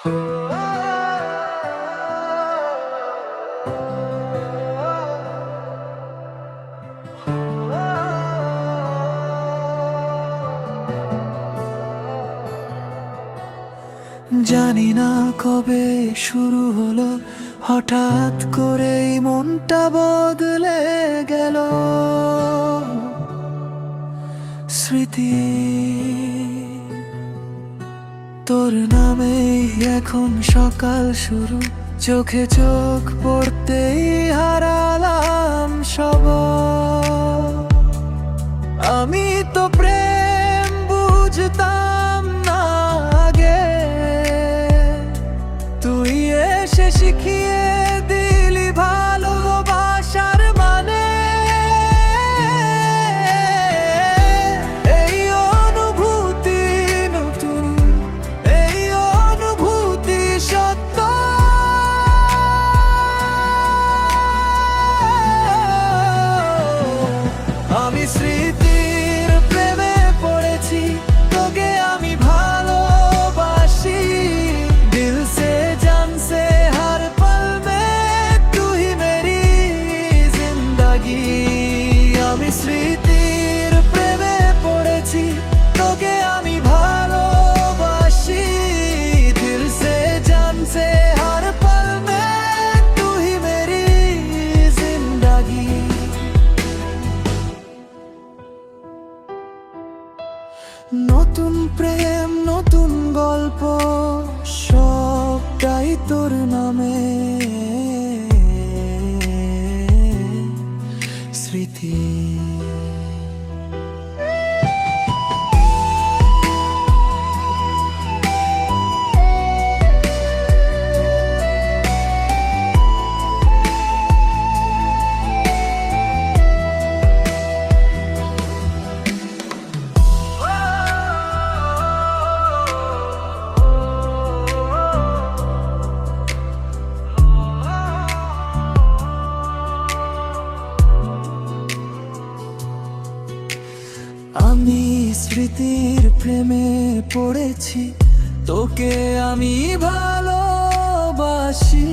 জানি না কবে শুরু হলো হঠাৎ করেই মনটা বদলে গেল। স্মৃতি তোর নামেই এখন সকাল শুরু। চোখে চোখ পড়তেই হারালাম সব আমি তো প্রেম বুঝতাম না আগে। তুই এসে শিখিয়ে নতুন প্রেম নতুন গল্প সবটাই তোর নামে। স্মৃতি। আমি স্মৃতির প্রেমে পড়েছি তোকে আমি ভালোবাসি।